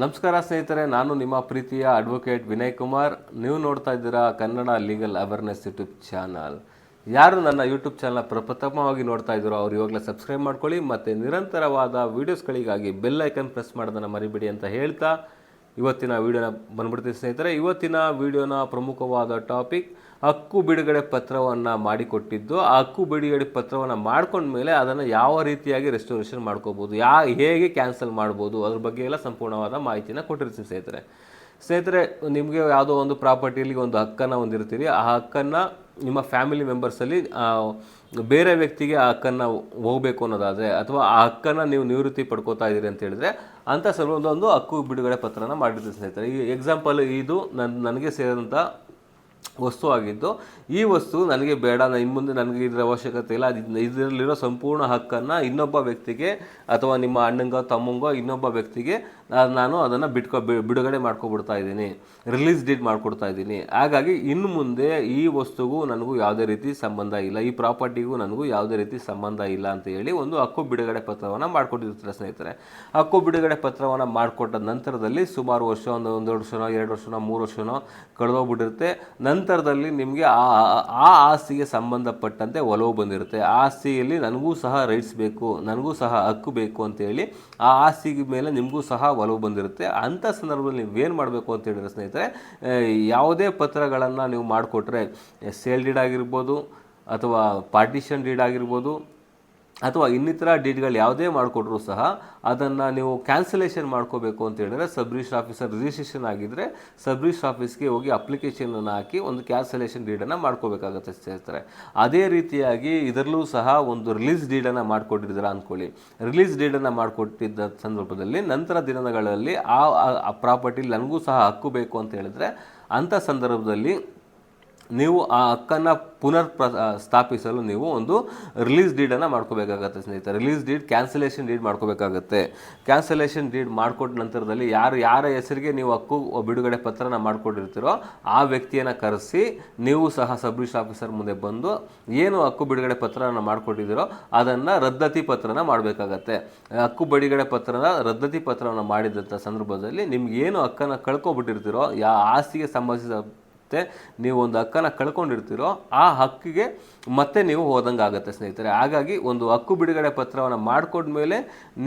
ನಮಸ್ಕಾರ ಸ್ನೇಹಿತರೆ, ನಾನು ನಿಮ್ಮ ಪ್ರೀತಿಯ ಅಡ್ವೊಕೇಟ್ ವಿನಯ್ ಕುಮಾರ್. ನೀವು ನೋಡ್ತಾ ಇದ್ದೀರಾ Kannada legal awareness YouTube channel ಯಾರು ನನ್ನ ಯೂಟ್ಯೂಬ್ ಚಾನಲ್ ಪ್ರಪ್ರಥಮವಾಗಿ ನೋಡ್ತಾ ಇದ್ದೀರೋ ಅವ್ರು ಇವಾಗಲೇ ಸಬ್ಸ್ಕ್ರೈಬ್ ಮಾಡ್ಕೊಳ್ಳಿ ಮತ್ತು ನಿರಂತರವಾದ ವೀಡಿಯೋಸ್ಗಳಿಗಾಗಿ ಬೆಲ್ ಐಕನ್ ಪ್ರೆಸ್ ಮಾಡೋದನ್ನು ಮರಿಬೇಡಿ ಅಂತ ಹೇಳ್ತಾ ಇವತ್ತಿನ ವಿಡಿಯೋನ ಬಂದ್ಬಿಡ್ತೀನಿ ಸ್ನೇಹಿತರೆ. ಇವತ್ತಿನ ವಿಡಿಯೋನ ಪ್ರಮುಖವಾದ ಟಾಪಿಕ್, ಹಕ್ಕು ಬಿಡುಗಡೆ ಪತ್ರವನ್ನು ಮಾಡಿಕೊಟ್ಟಿದ್ದು. ಆ ಹಕ್ಕು ಬಿಡುಗಡೆ ಪತ್ರವನ್ನು ಮಾಡ್ಕೊಂಡ್ಮೇಲೆ ಅದನ್ನು ಯಾವ ರೀತಿಯಾಗಿ ರೆಸ್ಟೋರೇಷನ್ ಮಾಡ್ಕೋಬೋದು, ಯಾ ಹೇಗೆ ಕ್ಯಾನ್ಸಲ್ ಮಾಡ್ಬೋದು, ಅದ್ರ ಬಗ್ಗೆ ಎಲ್ಲ ಸಂಪೂರ್ಣವಾದ ಮಾಹಿತಿನ ಕೊಟ್ಟಿರ್ತೀನಿ ಸ್ನೇಹಿತರೆ. ಸ್ನೇಹಿತರೆ, ನಿಮಗೆ ಯಾವುದೋ ಒಂದು ಪ್ರಾಪರ್ಟಿಯಲ್ಲಿ ಒಂದು ಹಕ್ಕನ್ನು ಹೊಂದಿರ್ತೀರಿ. ಆ ಹಕ್ಕನ್ನು ನಿಮ್ಮ ಫ್ಯಾಮಿಲಿ ಮೆಂಬರ್ಸಲ್ಲಿ ಬೇರೆ ವ್ಯಕ್ತಿಗೆ ಆ ಹಕ್ಕನ್ನು ಹೋಗಬೇಕು ಅನ್ನೋದಾದರೆ, ಅಥವಾ ಆ ಹಕ್ಕನ್ನು ನೀವು ನಿವೃತ್ತಿ ಪಡ್ಕೋತಾ ಇದ್ದೀರಿ ಅಂತ ಹೇಳಿದ್ರೆ ಅಂಥ ಸಂದರ್ಭದೊಂದು ಹಕ್ಕು ಬಿಡುಗಡೆ ಪತ್ರನ ಮಾಡಿರ್ತೀವಿ ಸ್ನೇಹಿತರೆ. ಈ ಎಕ್ಸಾಂಪಲ್ ಇದು ನನ್ನ ನನಗೆ ಸೇರಿದಂಥ ವಸ್ತು ಆಗಿದ್ದು, ಈ ವಸ್ತು ನನಗೆ ಬೇಡ ನಾನು ಇನ್ನು ಮುಂದೆ ನನಗೆ ಇದರ ಅವಶ್ಯಕತೆ ಇಲ್ಲ. ಅದು ಇದರಲ್ಲಿರೋ ಸಂಪೂರ್ಣ ಹಕ್ಕನ್ನು ಇನ್ನೊಬ್ಬ ವ್ಯಕ್ತಿಗೆ ಅಥವಾ ನಿಮ್ಮ ಅಣ್ಣಂಗೋ, ತಮ್ಮಂಗೋ ಇನ್ನೊಬ್ಬ ವ್ಯಕ್ತಿಗೆ ನಾನು ಅದನ್ನು ಬಿಟ್ಕೊ ಬಿಡುಗಡೆ ಮಾಡ್ಕೊಬಿಡ್ತಾ ಇದ್ದೀನಿ. ರಿಲೀಸ್ ಡೇಟ್ ಮಾಡ್ಕೊಡ್ತಾ ಇದ್ದೀನಿ. ಹಾಗಾಗಿ ಇನ್ನು ಮುಂದೆ ಈ ವಸ್ತುಗೂ ನನಗೂ ಯಾವುದೇ ರೀತಿ ಸಂಬಂಧ ಇಲ್ಲ. ಈ ಪ್ರಾಪರ್ಟಿಗೂ ನನಗೂ ಯಾವುದೇ ರೀತಿ ಸಂಬಂಧ ಇಲ್ಲ ಅಂತ ಹೇಳಿ ಒಂದು ಹಕ್ಕು ಬಿಡುಗಡೆ ಪತ್ರವನ್ನು ಮಾಡಿಕೊಟ್ಟಿರ್ತಾರೆ ಸ್ನೇಹಿತರೆ. ಹಕ್ಕು ಬಿಡುಗಡೆ ಪತ್ರವನ್ನು ಮಾಡಿಕೊಟ್ಟ ನಂತರದಲ್ಲಿ ಸುಮಾರು ವರ್ಷ, ಒಂದು ಒಂದು ವರ್ಷನೋ, ಎರಡು ವರ್ಷನೋ, ಮೂರು ವರ್ಷನೋ ಕಳೆದೋಗ್ಬಿಟ್ಟಿರುತ್ತೆ. ನಂತರದಲ್ಲಿ ನಿಮಗೆ ಆ, ಆ- ಆಸ್ತಿಗೆ ಸಂಬಂಧಪಟ್ಟಂತೆ ಒಲವು ಬಂದಿರುತ್ತೆ. ಆ ಆಸ್ತಿಯಲ್ಲಿ ನನಗೂ ಸಹ ರೈಟ್ಸ್ ಬೇಕು, ನನಗೂ ಸಹ ಹಕ್ಕು ಬೇಕು ಅಂತೇಳಿ ಆ ಆಸ್ತಿಗೆ ಮೇಲೆ ನಿಮಗೂ ಸಹ ಒಲವು ಬಂದಿರುತ್ತೆ. ಅಂಥ ಸಂದರ್ಭದಲ್ಲಿ ನೀವೇನು ಮಾಡಬೇಕು ಅಂತ ಹೇಳಿದ್ರೆ ಸ್ನೇಹಿತರೆ ಯಾವುದೇ ಪತ್ರಗಳನ್ನು ನೀವು ಮಾಡಿಕೊಟ್ರೆ ಸೇಲ್ ಡೀಡ್ ಆಗಿರ್ಬೋದು ಅಥವಾ ಪಾರ್ಟಿಷನ್ ಡೀಡ್ ಆಗಿರ್ಬೋದು ಅಥವಾ ಇನ್ನಿತರ ಡೀಡ್ಗಳು ಯಾವುದೇ ಮಾಡಿಕೊಟ್ರು ಸಹ ಅದನ್ನು ನೀವು ಕ್ಯಾನ್ಸಲೇಷನ್ ಮಾಡ್ಕೋಬೇಕು ಅಂತ ಹೇಳಿದ್ರೆ ಸಬ್ ರಿಜಿಸ್ಟರ್ ಆಫೀಸರ್ ರಿಜಿಸ್ಟ್ರೇಷನ್ ಆಗಿದ್ದರೆ ಸಬ್ ರಿಜಿಸ್ಟರ್ ಆಫೀಸ್ಗೆ ಹೋಗಿ ಅಪ್ಲಿಕೇಶನನ್ನು ಹಾಕಿ ಒಂದು ಕ್ಯಾನ್ಸಲೇಷನ್ ಡೀಡನ್ನು ಮಾಡ್ಕೋಬೇಕಾಗತ್ತೆ ಹೇಳ್ತಾರೆ. ಅದೇ ರೀತಿಯಾಗಿ ಇದರಲ್ಲೂ ಸಹ ಒಂದು ರಿಲೀಸ್ ಡೀಡನ್ನು ಮಾಡಿಕೊಟ್ಟಿದ್ದೀರಾ ಅಂದ್ಕೊಳ್ಳಿ. ರಿಲೀಸ್ ಡೀಡನ್ನು ಮಾಡಿಕೊಟ್ಟಿದ್ದ ಸಂದರ್ಭದಲ್ಲಿ ನಂತರ ದಿನಗಳಲ್ಲಿ ಆ ಆ ಪ್ರಾಪರ್ಟಿ ನನಗೂ ಸಹ ಹಕ್ಕು ಬೇಕು ಅಂತ ಹೇಳಿದ್ರೆ ಅಂಥ ಸಂದರ್ಭದಲ್ಲಿ ನೀವು ಆ ಹಕ್ಕನ್ನು ಪುನರ್ ಪ್ರ ಸ್ಥಾಪಿಸಲು ನೀವು ಒಂದು ರಿಲೀಸ್ ಡೀಡನ್ನು ಮಾಡ್ಕೋಬೇಕಾಗತ್ತೆ ಸ್ನೇಹಿತರೆ. ರಿಲೀಸ್ ಡೀಡ್ ಕ್ಯಾನ್ಸಲೇಷನ್ ಡೀಡ್ ಮಾಡ್ಕೋಬೇಕಾಗತ್ತೆ. ಕ್ಯಾನ್ಸಲೇಷನ್ ಡೀಡ್ ಮಾಡಿಕೊಟ್ಟ ನಂತರದಲ್ಲಿ ಯಾರು, ಯಾರ ಹೆಸರಿಗೆ ನೀವು ಹಕ್ಕು ಬಿಡುಗಡೆ ಪತ್ರನ ಮಾಡ್ಕೊಂಡಿರ್ತೀರೋ ಆ ವ್ಯಕ್ತಿಯನ್ನು ಕರೆಸಿ ನೀವು ಸಹ ಸಬ್ ಆಫೀಸರ್ ಮುಂದೆ ಬಂದು ಏನು ಹಕ್ಕು, ಬಿಡುಗಡೆ ಪತ್ರನ ಮಾಡಿಕೊಟ್ಟಿದ್ದೀರೋ ಅದನ್ನು ರದ್ದತಿ ಪತ್ರನ ಮಾಡಬೇಕಾಗತ್ತೆ. ಹಕ್ಕು, ಬಿಡುಗಡೆ ಪತ್ರನ ರದ್ದತಿ ಪತ್ರವನ್ನು ಮಾಡಿದಂಥ ಸಂದರ್ಭದಲ್ಲಿ ನಿಮ್ಗೆ ಏನು ಹಕ್ಕನ್ನು ಕಳ್ಕೊಬಿಟ್ಟಿರ್ತೀರೋ, ಯಾ ಆಸ್ತಿಗೆ ಸಂಬಂಧಿಸಿದ ಮತ್ತೆ ನೀವು ಒಂದು ಹಕ್ಕನ್ನು ಕಳ್ಕೊಂಡಿರ್ತೀರೋ ಆ ಹಕ್ಕಿಗೆ ಮತ್ತೆ ನೀವು ಹೋದಂಗೆ ಆಗುತ್ತೆ ಸ್ನೇಹಿತರೆ. ಹಾಗಾಗಿ ಒಂದು ಹಕ್ಕು ಬಿಡುಗಡೆ ಪತ್ರವನ್ನು ಮಾಡಿಕೊಂಡ್ಮೇಲೆ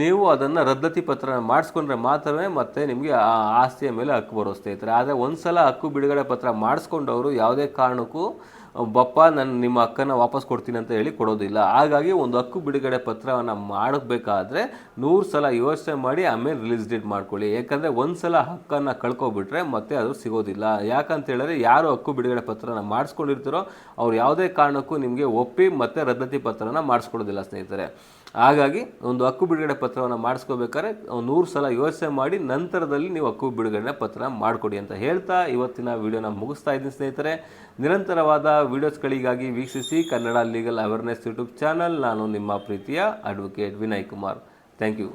ನೀವು ಅದನ್ನು ರದ್ದತಿ ಪತ್ರ ಮಾಡಿಸ್ಕೊಂಡ್ರೆ ಮಾತ್ರವೇ ಮತ್ತೆ ನಿಮಗೆ ಆ ಆಸ್ತಿಯ ಮೇಲೆ ಹಕ್ಕು ಬರೋ ಸ್ನೇಹಿತರೆ. ಆದರೆ ಒಂದು ಸಲ ಹಕ್ಕು ಬಿಡುಗಡೆ ಪತ್ರ ಮಾಡಿಸ್ಕೊಂಡವರು ಯಾವುದೇ ಕಾರಣಕ್ಕೂ ಬಪ್ಪ, ನಾನು ನಿಮ್ಮ ಹಕ್ಕನ್ನು ವಾಪಸ್ ಕೊಡ್ತೀನಿ ಅಂತ ಹೇಳಿ ಕೊಡೋದಿಲ್ಲ. ಹಾಗಾಗಿ ಒಂದು ಹಕ್ಕು ಬಿಡುಗಡೆ ಪತ್ರವನ್ನು ಮಾಡಬೇಕಾದ್ರೆ ನೂರು ಸಲ ಯೋಚನೆ ಮಾಡಿ ಆಮೇಲೆ ರಿಲೀಸ್ ಡೇಟ್ ಮಾಡ್ಕೊಳ್ಳಿ. ಯಾಕಂದರೆ ಒಂದು ಸಲ ಹಕ್ಕನ್ನು ಕಳ್ಕೊಬಿಟ್ರೆ ಮತ್ತೆ ಅದು ಸಿಗೋದಿಲ್ಲ. ಯಾಕಂತ ಹೇಳಿದ್ರೆ ಯಾರು ಹಕ್ಕು ಬಿಡುಗಡೆ ಪತ್ರನ ಮಾಡಿಸ್ಕೊಂಡಿರ್ತೀರೋ ಅವ್ರು ಯಾವುದೇ ಕಾರಣಕ್ಕೂ ನಿಮಗೆ ಒಪ್ಪಿ ಮತ್ತೆ ರದ್ದತಿ ಪತ್ರನ ಮಾಡಿಸ್ಕೊಡೋದಿಲ್ಲ ಸ್ನೇಹಿತರೆ. ಹಾಗಾಗಿ ಒಂದು ಹಕ್ಕು ಬಿಡುಗಡೆ ಪತ್ರವನ್ನು ಮಾಡಿಸ್ಕೋಬೇಕಾದ್ರೆ ನೂರು ಸಲ ಯೋಚನೆ ಮಾಡಿ ನಂತರದಲ್ಲಿ ನೀವು ಹಕ್ಕು ಬಿಡುಗಡೆ ಪತ್ರ ಮಾಡಿಕೊಡಿ ಅಂತ ಹೇಳ್ತಾ ಇವತ್ತಿನ ವಿಡಿಯೋನ ಮುಗಿಸ್ತಾ ಇದ್ದೀನಿ ಸ್ನೇಹಿತರೆ. ನಿರಂತರವಾದ ವಿಡಿಯೋಸ್ಗಳಿಗಾಗಿ ವೀಕ್ಷಿಸಿ Kannada legal awareness YouTube channel. ನಾನು ನಿಮ್ಮ ಪ್ರೀತಿಯ advocate Vinay Kumar. Thank you.